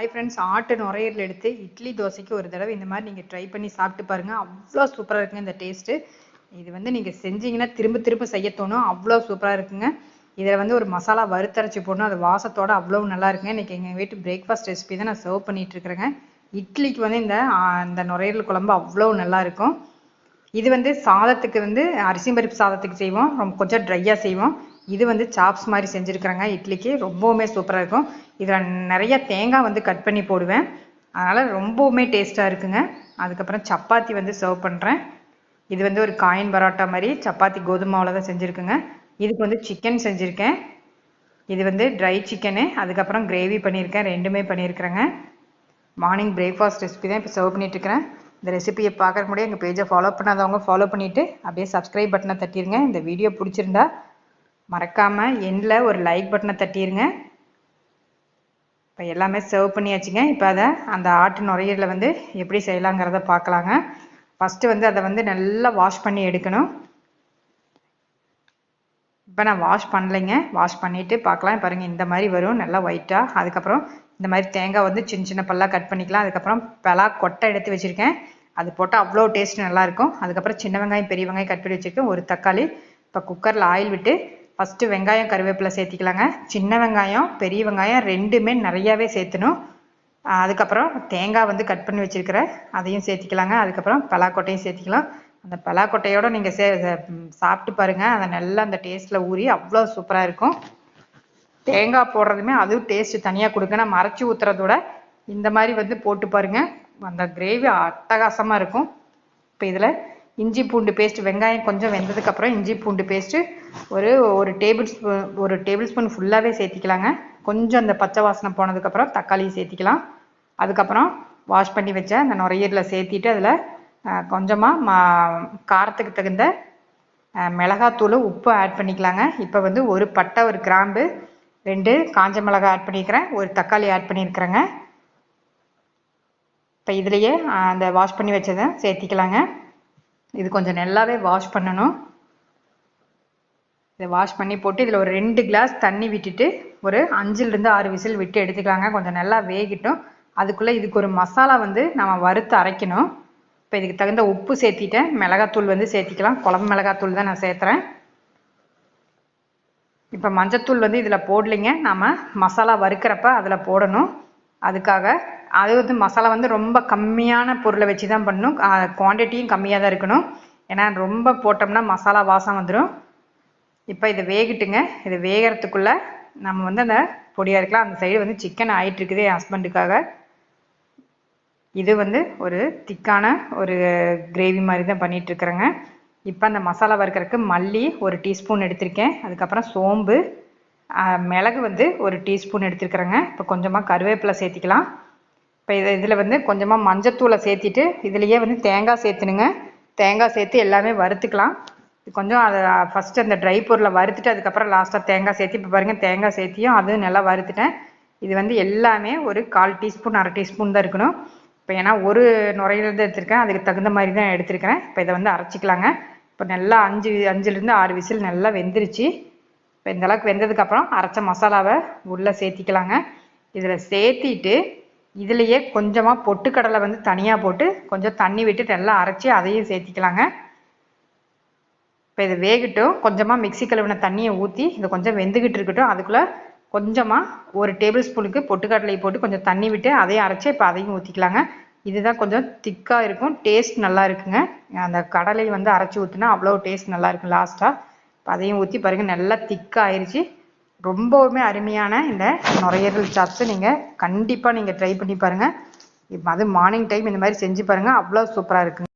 Hi friends ஆட்டு நுரையீரல் எடுத்து இட்லி தோசைக்கு ஒரு தடவை இந்த மாதிரி நீங்கள் ட்ரை பண்ணி சாப்பிட்டு பாருங்கள் அவ்வளோ சூப்பராக இருக்குங்க இந்த டேஸ்ட்டு இது வந்து நீங்கள் செஞ்சீங்கன்னா திரும்ப திரும்ப செய்ய தோணும். அவ்வளோ சூப்பராக இருக்குங்க. இதில் வந்து ஒரு மசாலா வறுத்தரைச்சி போடணும். அது வாசத்தோட அவ்வளோ நல்லா இருக்குங்க. இன்றைக்கி எங்கள் வீட்டு பிரேக்ஃபாஸ்ட் ரெசிபி தான் நான் சர்வ் பண்ணிட்டு இருக்கிறேங்க. இட்லிக்கு வந்து இந்த இந்த நுரையீரல் குழம்பு அவ்வளோ நல்லா இருக்கும். இது வந்து சாதத்துக்கு வந்து அரிசி பருப்பு சாதத்துக்கு செய்வோம். ரொம்ப கொஞ்சம் ட்ரையாக செய்வோம். இது வந்து சாப்ஸ் மாதிரி செஞ்சுருக்குறேங்க. இட்லிக்கு ரொம்பவுமே சூப்பராக இருக்கும். இதில் நிறைய தேங்காய் வந்து கட் பண்ணி போடுவேன். அதனால் ரொம்பவுமே டேஸ்ட்டாக இருக்குங்க. அதுக்கப்புறம் சப்பாத்தி வந்து சர்வ் பண்ணுறேன் இது வந்து ஒரு காயின் பரோட்டா மாதிரி சப்பாத்தி கோதுமை மாவில் தான் செஞ்சுருக்குங்க. இதுக்கு வந்து சிக்கன் செஞ்சுருக்கேன். இது வந்து ட்ரை சிக்கனு அதுக்கப்புறம் கிரேவி பண்ணியிருக்கேன் ரெண்டுமே பண்ணியிருக்கிறேங்க மார்னிங் பிரேக்ஃபாஸ்ட் ரெசிபி தான் இப்போ சர்வ் பண்ணிட்டு இருக்கிறேன். இந்த ரெசிபியை பார்க்குற முடியாது எங்கள் பேஜை ஃபாலோ பண்ணாதவங்க ஃபாலோ பண்ணிவிட்டு அப்படியே சப்ஸ்கிரைப் பட்டனை தட்டிடுங்க இந்த வீடியோ பிடிச்சிருந்தா மறக்காமல் எண்டில் ஒரு லைக் பட்டனை தட்டிடுங்க இப்போ எல்லாமே சர்வ் பண்ணியாச்சுங்க. இப்போ அதை அந்த ஆட்டு நுரையீரலை வந்து எப்படி செய்யலாங்கிறத பார்க்கலாங்க ஃபஸ்ட்டு வந்து அதை வந்து நல்லா வாஷ் பண்ணி எடுக்கணும். இப்போ நான் வாஷ் பண்ணலைங்க. வாஷ் பண்ணிவிட்டு பார்க்கலாம் பாருங்கள் இந்த மாதிரி வரும். நல்லா ஒயிட்டாக அதுக்கப்புறம் இந்த மாதிரி தேங்காய் வந்து சின்ன சின்ன பல்லாக கட் பண்ணிக்கலாம். அதுக்கப்புறம் பலா கொட்டை எடுத்து வச்சுருக்கேன். அது போட்டால் அவ்வளோ டேஸ்ட் நல்லாயிருக்கும் அதுக்கப்புறம் சின்ன வெங்காயம் பெரிய வெங்காயம் கட் பண்ணி வச்சுருக்கேன். ஒரு தக்காளி. இப்போ குக்கரில் ஆயில் விட்டு ஃபஸ்ட்டு வெங்காயம் கருவேப்பிலை சேர்த்திக்கலாங்க. சின்ன வெங்காயம் பெரிய வெங்காயம் ரெண்டுமே நிறையாவே சேர்த்தணும். அதுக்கப்புறம் தேங்காய் வந்து கட் பண்ணி வச்சிருக்கிற அதையும் சேர்த்திக்கலாங்க. அதுக்கப்புறம் பலாக்கொட்டையும் சேர்த்திக்கலாம். அந்த பலாக்கொட்டையோட நீங்கள் சே சாப்பிட்டு பாருங்கள் அதை நல்லா அந்த டேஸ்ட்டில் ஊறி அவ்வளோ சூப்பராக இருக்கும். தேங்காய் போடுறதுமே அதுவும் டேஸ்ட்டு தனியாக கொடுங்க. நம்ம அரைச்சி ஊற்றுறதோட இந்த மாதிரி வந்து போட்டு பாருங்க. அந்த கிரேவி அட்டகாசமாக இருக்கும். இப்போ இதில் இஞ்சி பூண்டு பேஸ்ட் வெங்காயம் கொஞ்சம் வெந்ததுக்கப்புறம் இஞ்சி பூண்டு பேஸ்ட்டு ஒரு ஒரு டேபிள் ஸ்பூன் ஒரு டேபிள் ஸ்பூன் ஃபுல்லாகவே சேர்த்திக்கலாங்க. கொஞ்சம் அந்த பச்சை வாசனை போனதுக்கப்புறம் தக்காளி சேர்த்திக்கலாம். அதுக்கப்புறம் வாஷ் பண்ணி வச்ச அந்த நுரையீரலை சேர்த்திட்டு அதில் கொஞ்சமாக மா காரத்துக்கு தகுந்த மிளகாத்தூள் உப்பு ஆட் பண்ணிக்கலாங்க. இப்போ வந்து ஒரு பட்டை ஒரு கிராம்பு ரெண்டு காஞ்ச மிளகாய் ஆட் பண்ணியிருக்கிறேன் ஒரு தக்காளி ஆட் பண்ணியிருக்கிறேங்க. இப்போ இதுலேயே அந்த வாஷ் பண்ணி வச்சதை சேர்த்திக்கலாங்க. இது கொஞ்சம் நல்லாவே வாஷ் பண்ணணும். இதை வாஷ் பண்ணி போட்டு இதில் ஒரு ரெண்டு கிளாஸ் தண்ணி விட்டுட்டு ஒரு அஞ்சுலேருந்து ஆறு விசில் விட்டு எடுத்துக்கலாங்க. கொஞ்சம் நல்லா வேகிட்டும். அதுக்குள்ளே இதுக்கு ஒரு மசாலா வந்து நம்ம வறுத்து அரைக்கணும். இப்போ இதுக்கு தகுந்த உப்பு சேர்த்திட்டேன். மிளகாத்தூள் வந்து சேர்த்திக்கலாம். குழம்பு மிளகாத்தூள் தான் நான் சேர்த்துறேன். இப்போ மஞ்சத்தூள் வந்து இதில் போடலைங்க. நாம் மசாலா வறுக்கிறப்ப அதில் போடணும். அதுக்காக அது வந்து மசாலா வந்து ரொம்ப கம்மியான பொருளை வச்சு தான் பண்ணணும் குவான்டிட்டியும் கம்மியாக தான் இருக்கணும். ஏன்னா ரொம்ப போட்டோம்னா மசாலா வாசம் வந்துடும் இப்போ இது வேகட்டுங்க. இது வேகறதுக்குள்ள நம்ம வந்து அந்த பொடியாக இருக்கலாம் அந்த சைடு வந்து சிக்கன் ஆயிட்டு இருக்குது என் ஹஸ்பண்டுக்காக இது வந்து ஒரு திக்கான ஒரு கிரேவி மாதிரி தான் பண்ணிட்டு இருக்கிறேங்க இப்போ அந்த மசாலா வறுக்கிறதுக்கு மல்லி ஒரு டீஸ்பூன் எடுத்திருக்கேன். அதுக்கப்புறம் சோம்பு மிளகு வந்து ஒரு டீஸ்பூன் எடுத்திருக்கிறேங்க. இப்போ கொஞ்சமாக கருவேப்பிலை சேர்த்திக்கலாம். இப்போ இதை இதில் வந்து கொஞ்சமாக மஞ்சத்தூளை சேர்த்திட்டு இதுலேயே வந்து தேங்காய் சேர்த்துனுங்க தேங்காய் சேர்த்து எல்லாமே வறுத்துக்கலாம். கொஞ்சம் அதை ஃபஸ்ட்டு அந்த ட்ரை பொருளை வறுத்துட்டு அதுக்கப்புறம் லாஸ்ட்டாக தேங்காய் சேர்த்து இப்போ பாருங்கள் தேங்காய் சேர்த்தியும் அதுவும் நல்லா வறுத்துட்டேன். இது வந்து எல்லாமே ஒரு கால் டீஸ்பூன் அரை டீஸ்பூன் தான் இருக்கணும். இப்போ ஏன்னா ஒரு நுரையிலேருந்து தான் எடுத்திருக்கேன் அதுக்கு தகுந்த மாதிரி தான் எடுத்திருக்கிறேன். இப்போ இதை வந்து அரைச்சிக்கலாங்க. இப்போ நல்லா அஞ்சு அஞ்சுலேருந்து ஆறு விசில் நல்லா வெந்துருச்சு. இப்போ இந்த அளவுக்கு வெந்ததுக்கப்புறம் அரைச்ச மசாலாவை உள்ளே சேர்த்திக்கலாங்க. இதில் சேர்த்திட்டு இதுலேயே கொஞ்சமாக பொட்டுக்கடலை வந்து தனியாக போட்டு கொஞ்சம் தண்ணி விட்டு நல்லா அரைச்சி அதையும் சேர்த்திக்கலாங்க. இப்போ இது வேகட்டும். கொஞ்சமாக மிக்ஸி கழுவின தண்ணியை ஊற்றி இது கொஞ்சம் வெந்துக்கிட்டு இருக்கட்டும். அதுக்குள்ளே கொஞ்சமாக ஒரு டேபிள் ஸ்பூனுக்கு பொட்டுக்கடலை போட்டு கொஞ்சம் தண்ணி விட்டு அதையும் அரைச்சி இப்போ அதையும் ஊற்றிக்கலாங்க இதுதான் கொஞ்சம் திக்காக இருக்கும். டேஸ்ட் நல்லா இருக்குங்க. அந்த கடலை வந்து அரைச்சி ஊற்றினா அவ்வளோ டேஸ்ட் நல்லா இருக்கும் லாஸ்ட்டாக இப்போ அதையும் ஊற்றி பாருங்கள் நல்லா திக்காக ஆயிடுச்சு ரொம்பவுமே அருமையான இந்த நுரையீரல் சாப்ஸை நீங்கள் கண்டிப்பாக நீங்கள் ட்ரை பண்ணி பாருங்கள் இப்போ அது மார்னிங் டைம் இந்த மாதிரி செஞ்சு பாருங்கள் அவ்வளோ சூப்பராக இருக்குங்க.